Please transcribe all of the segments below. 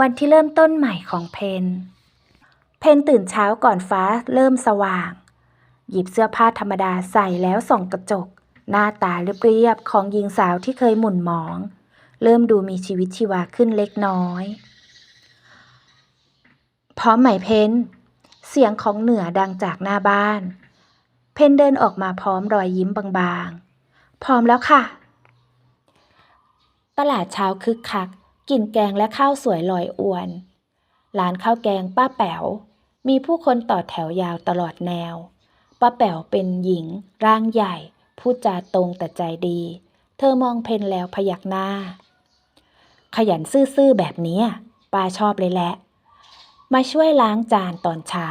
วันที่เริ่มต้นใหม่ของเพน เพนตื่นเช้าก่อนฟ้าเริ่มสว่าง หยิบเสื้อผ้าธรรมดาใส่แล้วส่องกระจก หน้าตาเรียบๆของหญิงสาวที่เคยหม่นหมอง เริ่มดูมีชีวิตชีวาขึ้นเล็กน้อยพร้อมไหมเพนเสียงของเหนือดังจากหน้าบ้าน เพนเดินออกมาพร้อมรอยยิ้มบางๆ พร้อมแล้วค่ะ ตลาดเช้าคึกคัก กลิ่นแกงและข้าวสวยลอยอวน ร้านข้าวแกงป้าแป๋ว มีผู้คนต่อแถวยาวตลอดแนว ป้าแป๋วเป็นหญิง ร่างใหญ่ พูดจาตรงแต่ใจดี เธอมองเพนแล้วพยักหน้า ขยันซื่อๆแบบนี้ป้าชอบเลยแหละ มาช่วยล้างจานตอนเช้า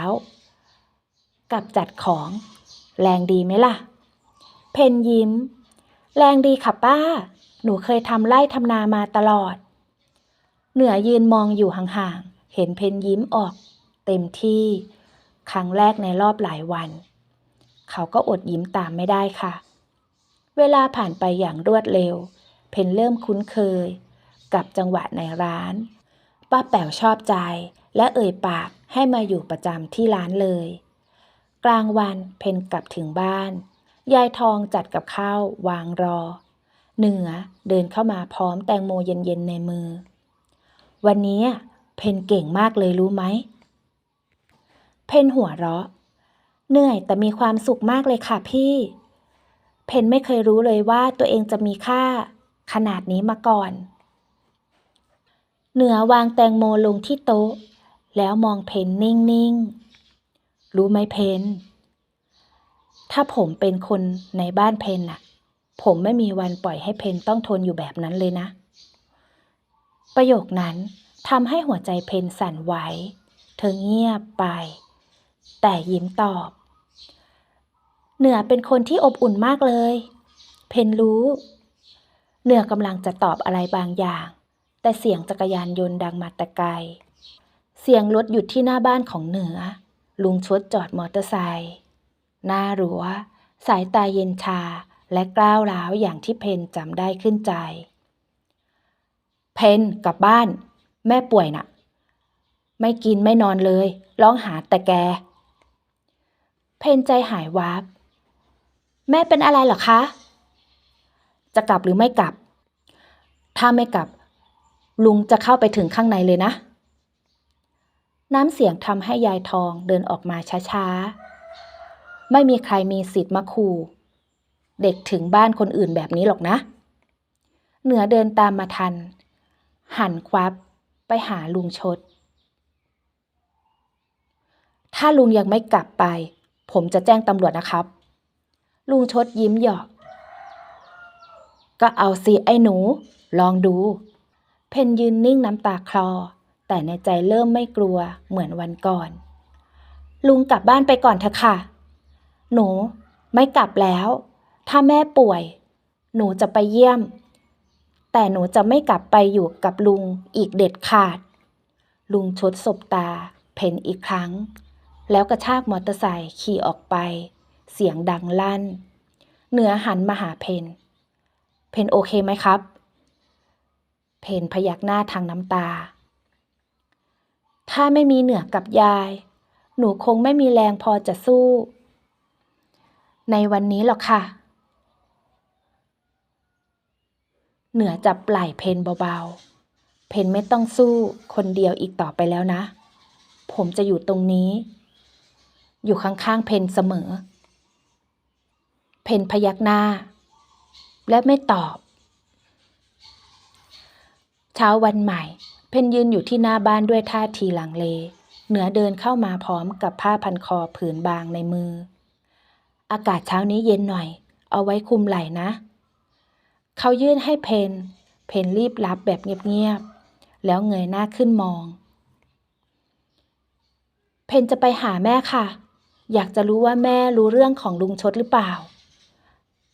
กับจัดของ แรงดีไหมล่ะ เพนยิ้ม แรงดีค่ะป้า หนูเคยทำไร่ทำนามาตลอด เหนือยืนมองอยู่ห่างๆ เห็นเพนยิ้มออก เต็มที่ ครั้งแรกในรอบหลายวัน เขาก็อดยิ้มตามไม่ได้ค่ะ เวลาผ่านไปอย่างรวดเร็ว เพนเริ่มคุ้นเคย กับจังหวะในร้าน ป้าแป๋วชอบใจ และเอ่ยปากให้มาอยู่ประจำที่ร้านเลย กลางวันเพนกลับถึงบ้าน ยายทองจัดกับข้าววางรอ เหนือเดินเข้ามาพร้อมแตงโมเย็นๆในมือ วันนี้เพนเก่งมากเลยรู้ไหม เพนหัวเราะ เหนื่อยแต่มีความสุขมากเลยค่ะพี่ เพนไม่เคยรู้เลยว่าตัวเองจะมีค่า ขนาดนี้มาก่อน เหนือวางแตงโมลงที่โต๊ะ แล้วมองเพนนิ่งๆ รู้ไหมเพน ถ้าผมเป็นคนในบ้านเพนน่ะ ผมไม่มีวันปล่อยให้เพนต้องทนอยู่แบบนั้นเลยนะ ประโยคนั้นทำให้หัวใจเพนสั่นไหว เธอเงียบไป แต่ยิ้มตอบ เหนือเป็นคนที่อบอุ่นมากเลย เพนรู้ เหนือกำลังจะตอบอะไรบางอย่าง แต่เสียงจักรยานยนต์ดังมาแต่ไกล เสียงรถหยุดที่หน้าบ้านของเหนือ ลุงชดจอดมอเตอร์ไซค์หน้ารั้วสายตาเย็นชาและกล้าวร้าวอย่างที่เพนจำได้ขึ้นใจ เพนกลับบ้าน แม่ป่วยน่ะ ไม่กินไม่นอนเลย ร้องหาแต่แก เพนใจหายวับแม่เป็นอะไรหรอคะ จะกลับหรือไม่กลับ ถ้าไม่กลับ ลุงจะเข้าไปถึงข้างในเลยนะ น้ำเสียงทำให้ยายทองเดินออกมาช้าๆ ไม่มีใครมีสิทธิ์มาขู่เด็กถึงบ้านคนอื่นแบบนี้หรอกนะ เหนือเดินตามมาทัน หันควับไปหาลุงชด ถ้าลุงยังไม่กลับไป ผมจะแจ้งตำรวจนะครับ ลุงชดยิ้มหยอก ก็เอาสิไอ้หนู ลองดู เพนยืนนิ่งน้ำตาคลอ แต่ในใจเริ่มไม่กลัวเหมือนวันก่อน ลุงกลับบ้านไปก่อนเถอะค่ะ หนู ไม่กลับแล้ว ถ้าแม่ป่วย หนูจะไปเยี่ยม แต่หนูจะไม่กลับไปอยู่กับลุงอีกเด็ดขาด ลุงชดสบตา เพนอีกครั้ง แล้วกระชากมอเตอร์ไซค์ขี่ออกไป เสียงดังลั่น เหนือหันมาหาเพน เพนโอเคไหมครับ เพนพยักหน้าทางน้ำตา ถ้าไม่มีเหนือกับยาย หนูคงไม่มีแรงพอจะสู้ ในวันนี้หรอกค่ะ เหนือจับไหล่เพนเบาๆ เพนไม่ต้องสู้คนเดียวอีกต่อไปแล้วนะ ผมจะอยู่ตรงนี้ อยู่ข้างๆเพนเสมอ เพนพยักหน้า และไม่ตอบ เช้าวันใหม่ เพนยืนอยู่ที่หน้าบ้านด้วยท่าทีลังเล เหนือเดินเข้ามาพร้อมกับผ้าพันคอผืนบางในมือ อากาศเช้านี้เย็นหน่อย เอาไว้คุมไหล่นะ เขายื่นให้เพน เพนรีบรับแบบเงียบๆ แล้วเงยหน้าขึ้นมอง เพนจะไปหาแม่ค่ะ อยากจะรู้ว่าแม่รู้เรื่องของลุงชดหรือเปล่า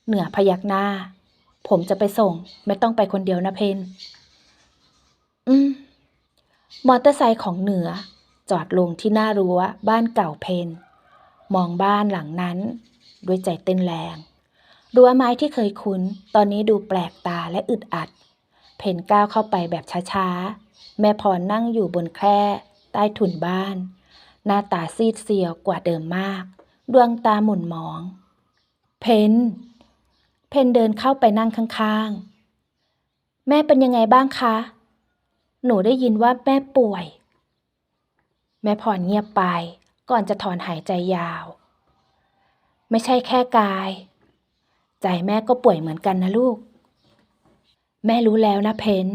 เหนือพยักหน้า ผมจะไปส่ง ไม่ต้องไปคนเดียวนะเพน อืม มอเตอร์ไซค์ของเหนือจอดลงที่หน้ารั้วบ้านเก่าเพน มองบ้านหลังนั้น ด้วยใจเต้นแรง รั้วไม้ที่เคยคุ้น ตอนนี้ดูแปลกตาและอึดอัด เพนก้าวเข้าไปแบบช้าๆ แม่พรนั่งอยู่บนแคร่ใต้ถุนบ้าน หน้าตาซีดเซียวกว่าเดิมมาก ดวงตาหมุนหมอง เพน เพนเดินเข้าไปนั่งข้างๆ แม่เป็นยังไงบ้างคะ หนูได้ยินว่าแม่ป่วย แม่พรเงียบไปก่อนจะถอนหายใจยาว ไม่ใช่แค่กาย ใจแม่ก็ป่วยเหมือนกันนะลูก แม่รู้แล้วนะเพน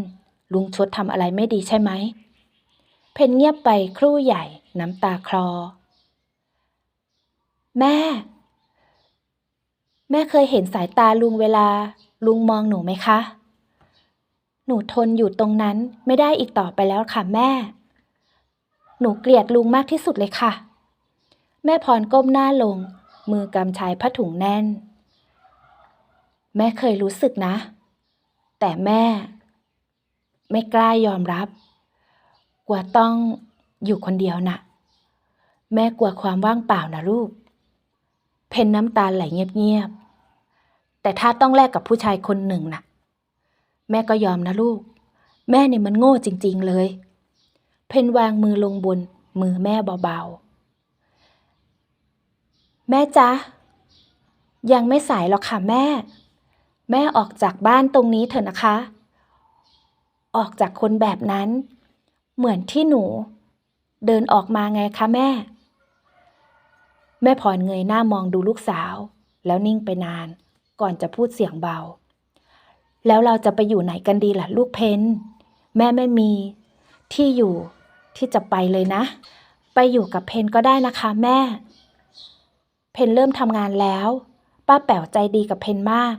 ลุงชดทำอะไรไม่ดีใช่ไหม เพนเงียบไปครู่ใหญ่น้ำตาคลอ แม่ แม่เคยเห็นสายตาลุงเวลา ลุงมองหนูไหมคะ หนูทนอยู่ตรงนั้นไม่ได้อีกต่อไปแล้วค่ะแม่ หนูเกลียดลุงมากที่สุดเลยค่ะ แม่พรก้มหน้าลง มือกำชายผ้าถุงแน่น แม่เคยรู้สึกนะ แต่แม่ ไม่กล้ายอมรับ กลัวต้องอยู่คนเดียวนะ่ะ แม่กลัวความว่างเปล่านะลูก เพนน้ำตาไหลเงียบๆ แต่ถ้าต้องแลกกับผู้ชายคนหนึ่งน่ะ แม่ก็ยอมนะลูก แม่เนี่ยมันโง่จริง ๆเลย เพนวางมือลงบนมือแม่เบาๆ แม่จ๊ะยังไม่สายหรอกค่ะแม่ แม่ออกจากบ้านตรงนี้เถอะนะคะ ออกจากคนแบบนั้น เหมือนที่หนู เดินออกมาไงคะแม่ แม่พรเงยหน้ามองดูลูกสาว แล้วนิ่งไปนาน ก่อนจะพูดเสียงเบา แล้วเราจะไปอยู่ไหนกันดีล่ะลูกเพนแม่ไม่มีที่อยู่ที่จะไปเลยนะ ไปอยู่กับเพนก็ได้นะคะแม่ เพนเริ่มทำงานแล้ว ป้าแป๋วใจดีกับเพนมาก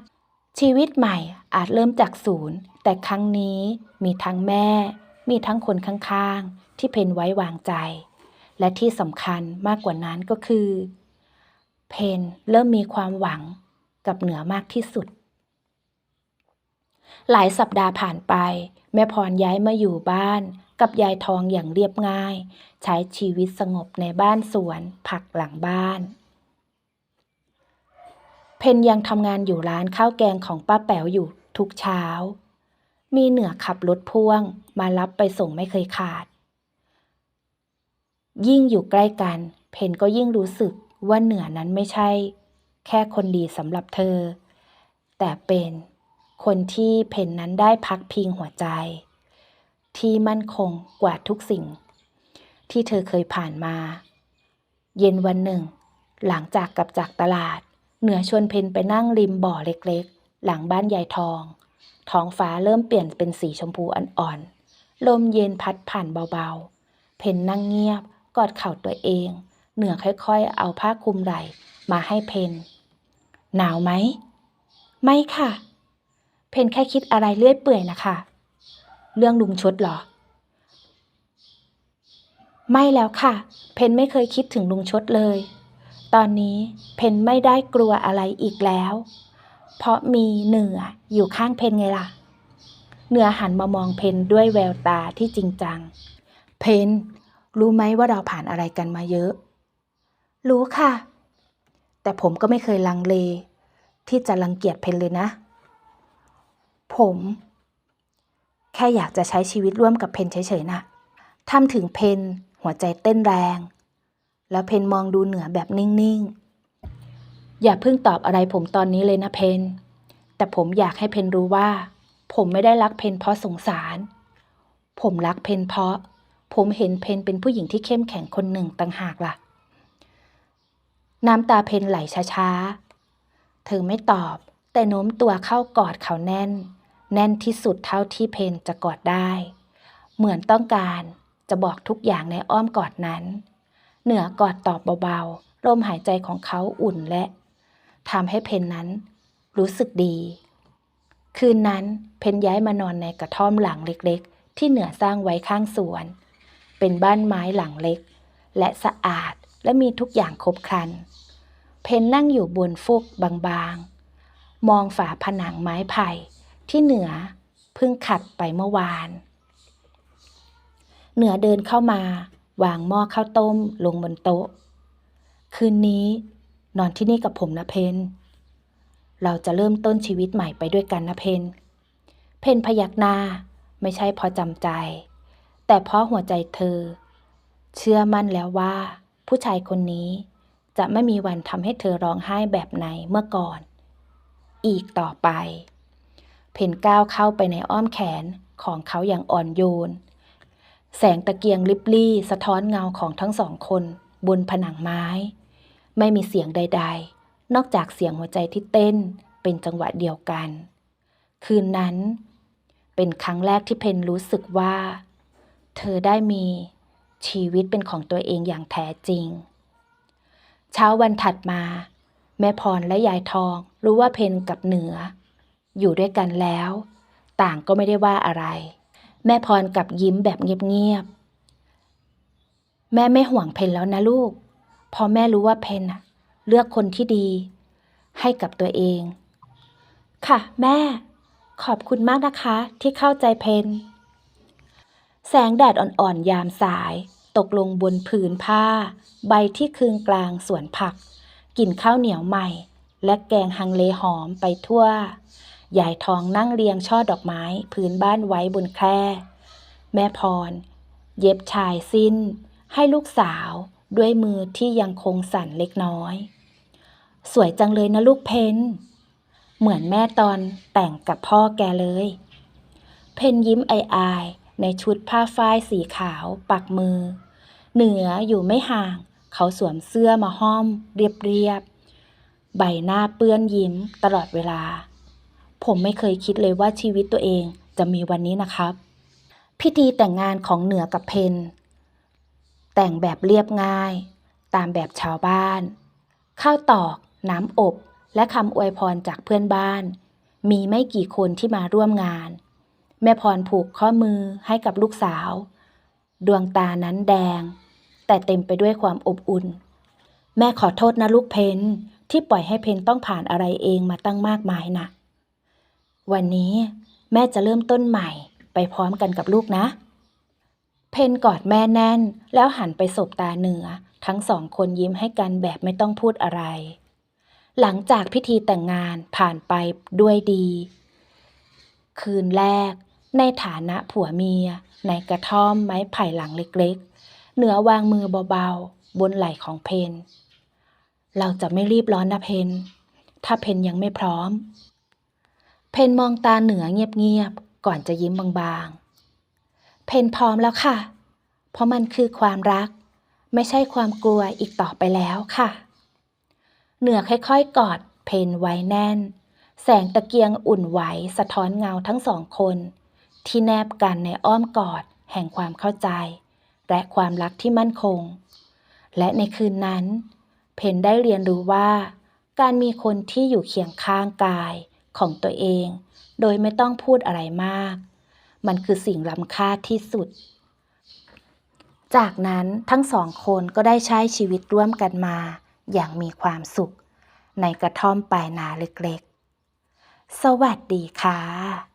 ชีวิตใหม่อาจเริ่มจากศูนย์ แต่ครั้งนี้มีทั้งแม่ มีทั้งคนข้างๆ ที่เพนไว้วางใจ และที่สำคัญมากกว่านั้นก็คือ เพนเริ่มมีความหวังกับเหนือมากที่สุด หลายสัปดาห์ผ่านไป แม่พรย้ายมาอยู่บ้าน กับยายทองอย่างเรียบง่าย ใช้ชีวิตสงบในบ้านสวน ผักหลังบ้าน เพนยังทำงานอยู่ร้านข้าวแกงของป้าแป๋วอยู่ทุกเช้า มีเหนือขับรถพ่วงมารับไปส่งไม่เคยขาด ยิ่งอยู่ใกล้กัน เพนก็ยิ่งรู้สึกว่าเหนือนั้นไม่ใช่ แค่คนดีสำหรับเธอ แต่เป็นคนที่เพนนั้นได้พักพิงหัวใจ ที่มั่นคงกว่าทุกสิ่ง ที่เธอเคยผ่านมา เย็นวันหนึ่ง หลังจากกลับจากตลาด เหนือชวนเพนไปนั่งริมบ่อเล็กๆ หลังบ้านยายทอง ท้องฟ้าเริ่มเปลี่ยนเป็นสีชมพูอ่อนๆ ลมเย็นพัดผ่านเบาๆ เพนนั่งเงียบกอดเข่าตัวเอง เหนือค่อยๆ เอาผ้าคลุมไหล่มาให้เพน หนาวไหม ไม่ค่ะ เพนแค่คิดอะไรเลื่อยเปื่อยนะคะ เรื่องลุงชดเหรอ ไม่แล้วค่ะ เพนไม่เคยคิดถึงลุงชดเลย ตอนนี้เพนไม่ได้กลัวอะไรอีกแล้ว เพราะมีเหนืออยู่ข้างเพนไงล่ะ เหนือหันมามองเพนด้วยแววตาที่จริงจัง เพนรู้ไหมว่าเราผ่านอะไรกันมาเยอะ รู้ค่ะ แต่ผมก็ไม่เคยลังเล ที่จะรังเกียจเพนเลยนะ ผม แค่อยากจะใช้ชีวิตร่วมกับเพนเฉยๆนะทำถึงเพนหัวใจเต้นแรง แล้วเพนมองดูเหนือแบบนิ่งๆ อย่าเพิ่งตอบอะไรผมตอนนี้เลยนะเพน แต่ผมอยากให้เพนรู้ว่า ผมไม่ได้รักเพนเพราะสงสาร ผมรักเพนเพราะ ผมเห็นเพนเป็นผู้หญิงที่เข้มแข็งคนหนึ่งต่างหากล่ะ น้ำตาเพนไหลช้าๆ เธอไม่ตอบแต่โน้มตัวเข้ากอดเขาแน่น แน่นที่สุดเท่าที่เพนจะกอดได้ เหมือนต้องการจะบอกทุกอย่างในอ้อมกอดนั้น เหนือกอดตอบเบาๆลมหายใจของเขาอุ่นและทำให้เพนนั้นรู้สึกดี คืนนั้นเพนย้ายมานอนในกระท่อมหลังเล็กๆ ที่เหนือสร้างไว้ข้างสวน เป็นบ้านไม้หลังเล็ก และสะอาดและมีทุกอย่างครบครัน เพนนั่งอยู่บนฟุกบางๆ มองฝาผนังไม้ไผ่ที่เหนือเพิ่งขัดไปเมื่อวาน เหนือเดินเข้ามา วางหม้อข้าวต้มลงบนโต๊ะ คืนนี้ นอนที่นี่กับผมนะเพน เราจะเริ่มต้นชีวิตใหม่ไปด้วยกันนะเพน เพนพยักหน้าไม่ใช่พอจำใจ แต่เพราะหัวใจเธอ เชื่อมั่นแล้วว่า ผู้ชายคนนี้จะไม่มีวันทำให้เธอร้องไห้แบบไหนเมื่อก่อน อีกต่อไป เพนก้าวเข้าไปในอ้อมแขนของเขาอย่างอ่อนโยน แสงตะเกียงลิบลี่ สะท้อนเงาของทั้งสองคน บนผนังไม้ ไม่มีเสียงใด ๆ นอกจากเสียงหัวใจที่เต้นเป็นจังหวะเดียวกัน คืนนั้น เป็นครั้งแรกที่เพนรู้สึกว่า เธอได้มีชีวิตเป็นของตัวเองอย่างแท้จริง เช้าวันถัดมา แม่พรและยายทองรู้ว่าเพนกับเหนือ อยู่ด้วยกันแล้ว ต่างก็ไม่ได้ว่าอะไร แม่พรกับยิ้มแบบเงียบๆ แม่ไม่ห่วงเพนแล้วนะลูกเพอแม่รู้ว่าเพนน่ะเลือกคนที่ดี ให้กับตัวเอง ค่ะ แม่ ขอบคุณมากนะคะที่เข้าใจเพนแสงแดดอ่อนๆ ยามสาย ตกลงบนผืนผ้า ใบที่คืนกลางสวนผัก กลิ่นข้าวเหนียวใหม่ และแกงฮังเลหอมไปทั่ว ยายทองนั่งเรียงช่อดอกไม้พื้นบ้านไว้บนแคร่แม่พร เย็บชายสิ้น ให้ลูกสาวด้วยมือที่ยังคงสั่นเล็กน้อย สวยจังเลยนะลูกเพนเหมือนแม่ตอนแต่งกับพ่อแกเลย เพนยิ้มอายๆในชุดผ้าฝ้ายสีขาวปักมือ เหนืออยู่ไม่ห่าง เขาสวมเสื้อมาห้อม เรียบๆใบหน้าเปื้อนยิ้มตลอดเวลา ผมไม่เคยคิดเลยว่าชีวิตตัวเองจะมีวันนี้นะครับ พิธีแต่งงานของเหนือกับเพนแต่งแบบเรียบง่าย ตามแบบชาวบ้าน ข้าวตอก น้ำอบ และคำอวยพรจากเพื่อนบ้าน มีไม่กี่คนที่มาร่วมงาน แม่พรผูกข้อมือให้กับลูกสาว ดวงตานั้นแดง แต่เต็มไปด้วยความอบอุ่น แม่ขอโทษนะลูกเพนที่ปล่อยให้เพนต้องผ่านอะไรเองมาตั้งมากมายนะ วันนี้แม่จะเริ่มต้นใหม่ไปพร้อมกันกับลูกนะ เพนกอดแม่แน่นแล้วหันไปสบตาเหนือ ทั้งสองคนยิ้มให้กันแบบไม่ต้องพูดอะไร หลังจากพิธีแต่งงานผ่านไปด้วยดี คืนแรก ในฐานะผัวเมีย ในกระท่อมไม้ไผ่หลังเล็กๆ เหนือวางมือเบาๆ บนไหล่ของเพน เราจะไม่รีบร้อนนะเพน ถ้าเพนยังไม่พร้อม เพนมองตาเหนือเงียบๆก่อนจะยิ้มบางๆ เพนพร้อมแล้วค่ะ เพราะมันคือความรัก ไม่ใช่ความกลัวอีกต่อไปแล้วค่ะ เหนือค่อยๆกอดเพนไว้แน่น แสงตะเกียงอุ่นไหวสะท้อนเงาทั้งสองคน ที่แนบกันในอ้อมกอดแห่งความเข้าใจ และความรักที่มั่นคง และในคืนนั้น เพนได้เรียนรู้ว่า การมีคนที่อยู่เคียงข้างกาย ของตัวเอง โดยไม่ต้องพูดอะไรมาก มันคือสิ่งล้ำค่าที่สุด จากนั้นทั้งสองคนก็ได้ใช้ชีวิตร่วมกันมา อย่างมีความสุข ในกระท่อมปลายนาเล็กๆ สวัสดีค่ะ